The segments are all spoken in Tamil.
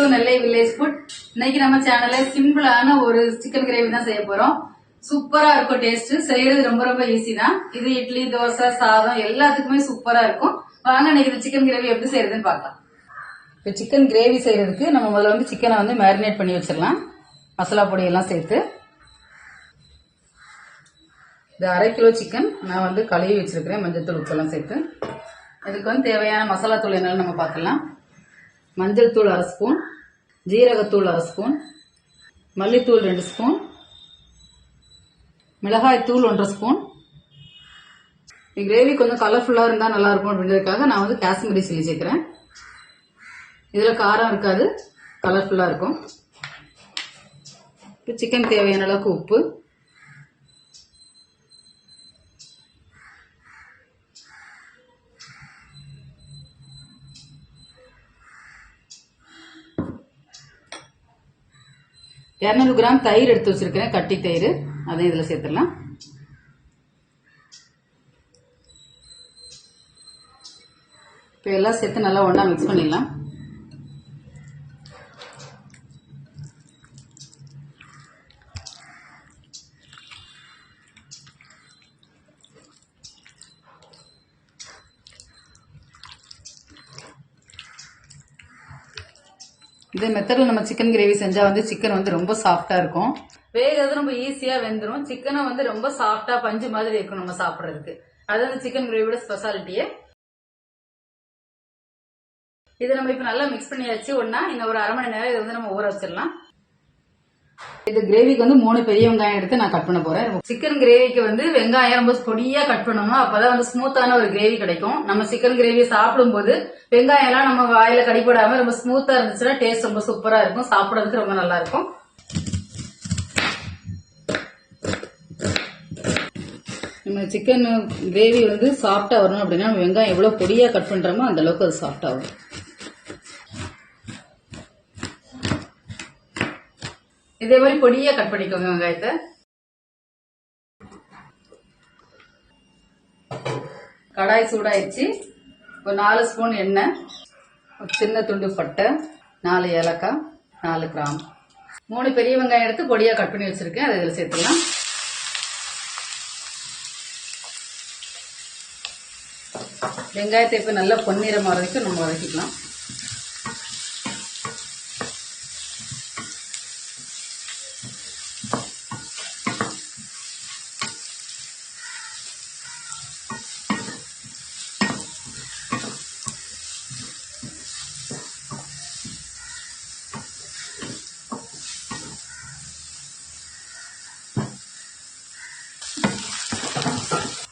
டு நெல்லை வில்லேஜ் ஃபுட் இன்னைக்கு நம்ம சேனல்ல சிம்பிளான ஒரு சிக்கன் கிரேவி தான் செய்ய போறோம். சூப்பரா இருக்கும் டேஸ்ட் செய்யறது ரொம்ப ரொம்ப ஈஸி தான். இது இட்லி தோசை சாதம் எல்லாத்துக்குமே சூப்பரா இருக்கும். வாங்க இன்னைக்கு இந்த சிக்கன் கிரேவி எப்படி செய்யறதுன்னு பார்க்கலாம். இப்போ சிக்கன் கிரேவி செய்யறதுக்கு நம்ம முதல்ல வந்து சிக்கனை வந்து மேரினேட் பண்ணி வச்சிடலாம். மசாலா பொடி எல்லாம் சேர்த்து. இது அரை கிலோ சிக்கன் நான் வந்து கழுவி வச்சிருக்கிறேன். மஞ்சள் உப்பெல்லாம் சேர்த்து. இதுக்கு வந்து தேவையான மசாலா தூள் என்னன்னு நம்ம பார்க்கலாம். மஞ்சள் தூள் அரை ஸ்பூன். ஜீரகத்தூள் அரை ஸ்பூன் மல்லித்தூள் ரெண்டு ஸ்பூன் மிளகாய் தூள் ஒன்றரை ஸ்பூன். கிரேவி கொஞ்சம் கலர்ஃபுல்லாக இருந்தால் நல்லாயிருக்கும் அப்படின்றதுக்காக நான் வந்து காஷ்மீரி சில்லி சேர்க்குறேன். இதில் காரம் இருக்காது கலர்ஃபுல்லாக இருக்கும். இப்போ சிக்கன் தேவையான அளவுக்கு உப்பு. இரநூறு கிராம் தயிர் எடுத்து வச்சிருக்கிறேன். கட்டி தயிர். அதையும் இதில் சேர்த்துடலாம். இப்போ எல்லாம் சேர்த்து நல்லா ஒன்றா மிக்ஸ் பண்ணிடலாம். இதே மெத்தடில் நம்ம சிக்கன் கிரேவி செஞ்சா வந்து சிக்கன் வந்து ரொம்ப சாஃப்டா இருக்கும். வேகிறது ரொம்ப ஈஸியா வெந்துடும் சிக்கனை வந்து ரொம்ப சாஃப்டா பஞ்சு மாதிரி இருக்கும் நம்ம சாப்பிட்றதுக்கு. அது வந்து சிக்கன் கிரேவியோட ஸ்பெஷாலிட்டியே இதை நம்ம இப்ப நல்லா மிக்ஸ் பண்ணியாச்சு. ஒன்னா இன்னும் ஒரு அரை மணி நேரம் இதை வந்து நம்ம ஊற வச்சிடலாம். இது கிரேவிக்கு வந்து மூணு பெரிய வெங்காயம் எடுத்து நான் கட் பண்ண போறேன். சிக்கன் கிரேவிக்கு வந்து வெங்காயம் ரொம்ப பொடியா கட் பண்ணணும். அப்பதான் வந்து ஸ்மூத்தான ஒரு கிரேவி கிடைக்கும். நம்ம சிக்கன் கிரேவி சாப்பிடும்போது வெங்காயம் எல்லாம் நம்ம வாயில கடிப்படாம ரொம்ப ஸ்மூத்தா இருந்துச்சுன்னா டேஸ்ட் ரொம்ப சூப்பரா இருக்கும். சாப்பிடறதுக்கு ரொம்ப நல்லா இருக்கும். நம்ம சிக்கன் கிரேவி வந்து சாஃப்டா வரணும் அப்படின்னா வெங்காயம் எவ்வளவு பொடியா கட் பண்றோமோ அந்த அளவுக்கு அது சாஃப்டா வரும். இதே மாதிரி பொடியா கட் பண்ணிக்கோங்க வெங்காயத்தை. கடாய் சூடாயிடுச்சு. ஒரு நாலு ஸ்பூன் எண்ணெய் ஒரு சின்ன துண்டு பட்டை நாலு ஏலக்காய் நாலு கிராம். மூணு பெரிய வெங்காயம் எடுத்து பொடியா கட் பண்ணி வச்சிருக்கேன். அதை இதில் சேர்த்துக்கலாம் வெங்காயத்தை இப்போ நல்லா பொன்னிறம் வரைக்கும் நம்ம வதக்கிக்கலாம்.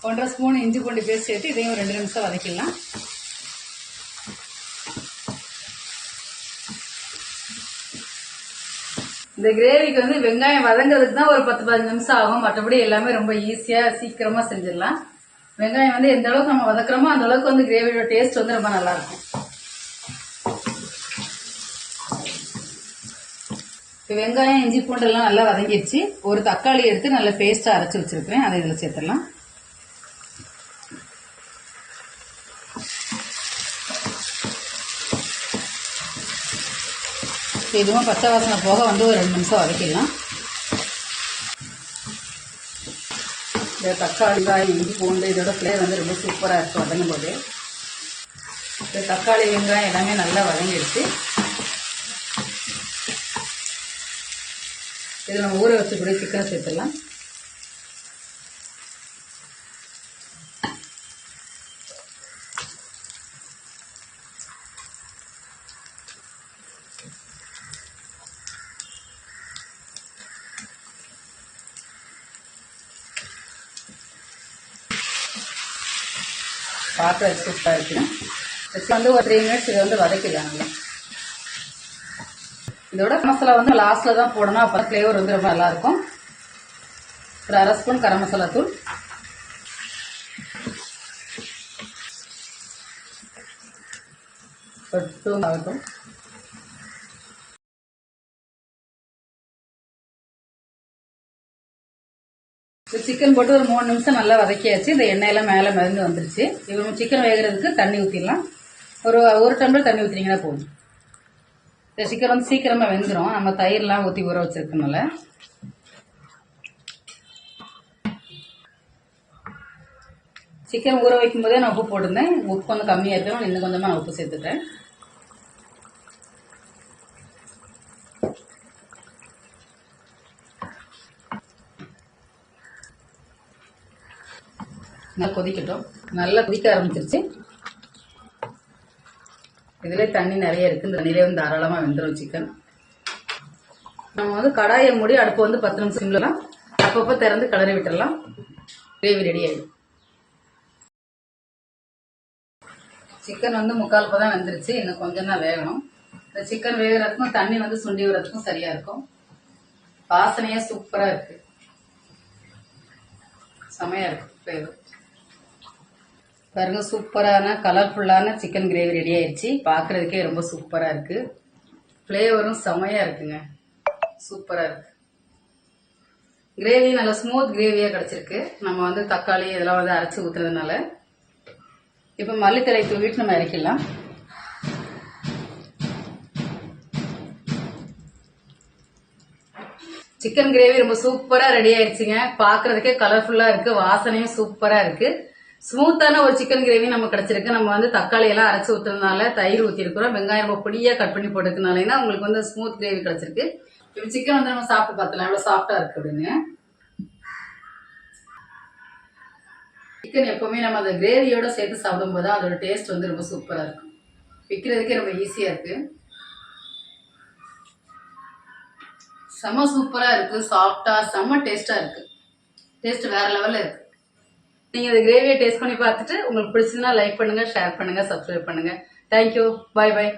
ஒன்றரை ஸ்பூன் இஞ்சி பூண்டு பேஸ்ட் சேர்த்து இதையும் ரெண்டு நிமிஷம் வதக்கிடலாம். இந்த கிரேவிக்கு வந்து வெங்காயம் வதங்குறதுக்கு தான் ஒரு பத்து பதினஞ்சு நிமிஷம் ஆகும். மற்றபடி எல்லாமே ரொம்ப ஈஸியாக சீக்கிரமாக செஞ்சிடலாம். வெங்காயம் வந்து எந்த அளவுக்கு நம்ம வதக்குறோமோ அந்த அளவுக்கு வந்து கிரேவியோட டேஸ்ட் வந்து ரொம்ப நல்லாயிருக்கும். இப்போ வெங்காயம் இஞ்சி பூண்டு எல்லாம் நல்லா வதங்கிடுச்சு. ஒரு தக்காளி எடுத்து நல்லா பேஸ்ட்டாக அரைச்சு வச்சிருக்கிறேன். அதை இதில் சேர்த்துடலாம். இதுவும் பச்சை வாசனை போக வந்து ஒரு ரெண்டு நிமிஷம் வதக்கிடலாம். இந்த தக்காளி வெங்காயம் இஞ்சி பூண்டு இதோட ஃப்ளேவர் வந்து ரொம்ப சூப்பராக இருக்கும் வதங்கும் போது இந்த தக்காளி வெங்காயம் எல்லாமே நல்லா வதங்கிடுச்சு. இது நம்ம ஊற கூட சிக்கனை சேர்த்துடலாம். பார்க்க சூப்பராக இருக்கணும் வச்சு வந்து ஒரு த்ரீ மினிட்ஸ் இதை வந்து வதக்கிடலாம் நல்லா. இதோட மசாலா வந்து லாஸ்ட்டில் தான் போடணும். அப்போ ஃப்ளேவர் வந்து ரொம்ப நல்லா இருக்கும். ஒரு அரை ஸ்பூன் கரம் மசாலா தூள். ஒரு டூ ஆகட்டும். சிக்கன் போட்டு ஒரு மூணு நிமிஷம் நல்லா வதக்கியாச்சு. இந்த எண்ணெயெல்லாம் மேலே மிதந்து வந்துருச்சு. இப்போ சிக்கன் வேகிறதுக்கு தண்ணி ஊற்றிடலாம் ஒரு ஒரு டம்ளர் தண்ணி ஊற்றினீங்கன்னா போதும். இந்த சிக்கன் வந்து சீக்கிரமாக வெந்துடும் நம்ம தயிர்லாம் ஊற்றி ஊற வச்சிருக்கனால சிக்கன் ஊற வைக்கும் போதே நான் உப்பு போட்டிருந்தேன். உப்பு கொஞ்சம் கம்மியாக இருக்கணும். இன்னும் கொஞ்சமாக நான் உப்பு சேர்த்துட்டேன். நல்லா கொதிக்கட்டும். நல்லா கொதிக்க ஆரம்பிச்சிருச்சு. இதுல தண்ணி நிறைய இருக்கு. இந்த தண்ணியிலே வந்து தாராளமா வெந்துடும் சிக்கன் நம்ம வந்து கடாயை மூடி அடுப்பு வந்து பத்து நிமிஷம் சிம்லாம் அப்பப்போ திறந்து கிளறி விட்டுறலாம். கிரேவி ரெடி ஆயிடும். சிக்கன் வந்து முக்கால் தான் வெந்துருச்சு. இன்னும் கொஞ்சம் தான் வேகணும். இந்த சிக்கன் வேகிறதுக்கும் தண்ணி வந்து சுண்டி விடுறதுக்கும் சரியா இருக்கும். வாசனையே சூப்பரா இருக்கு. செமையா இருக்கு. பாருங்க சூப்பரான கலர்ஃபுல்லான சிக்கன் கிரேவி ரெடி ஆயிடுச்சு. பார்க்குறதுக்கே ரொம்ப சூப்பரா இருக்கு. ஃப்ளேவரும் செமையா இருக்குங்க. சூப்பரா இருக்கு. கிரேவி நல்ல ஸ்மூத் கிரேவியா கிடைச்சிருக்கு. நம்ம வந்து தக்காளி இதெல்லாம் வந்து அரைச்சு ஊத்துறதுனால இப்போ மல்லித்தலை தூவிட்டு நம்ம இறக்கிடலாம். சிக்கன் கிரேவி ரொம்ப சூப்பரா ரெடி ஆயிடுச்சுங்க. பாக்குறதுக்கே கலர்ஃபுல்லா இருக்கு. வாசனையும் சூப்பரா இருக்கு. ஸ்மூத்தான ஒரு சிக்கன் கிரேவி நம்ம கிடைச்சிருக்கு. நம்ம வந்து தக்காளி எல்லாம் அரைச்சி ஊத்துறதுனால தயிர் ஊத்திருக்கிறோம். வெங்காயம் ரொம்ப பொடியா கட் பண்ணி போட்டுக்கனாலேனா உங்களுக்கு வந்து ஸ்மூத் கிரேவி கிடைச்சிருக்கு. இப்போ சிக்கன் வந்து நம்ம சாப்பிட்டு பார்த்தலாம் எவ்வளோ சாஃப்டா இருக்கு அப்படின்னு. சிக்கன் எப்பவுமே நம்ம அந்த கிரேவியோட சேர்த்து சாப்பிடும்போது தான் அதோட டேஸ்ட் வந்து ரொம்ப சூப்பரா இருக்கும். விற்கிறதுக்கே ரொம்ப ஈஸியா இருக்கு. செம சூப்பரா இருக்கு. சாஃப்டா செம்ம டேஸ்டா இருக்கு. டேஸ்ட் வேற லெவல்ல இருக்கு. நீங்க இந்த கிரேவியை டேஸ்ட் பண்ணி பார்த்துட்டு உங்களுக்கு பிடிச்சதுன்னா லைக் பண்ணுங்க ஷேர் பண்ணுங்க சப்ஸ்கிரைப் பண்ணுங்க. தேங்க்யூ பாய் பாய்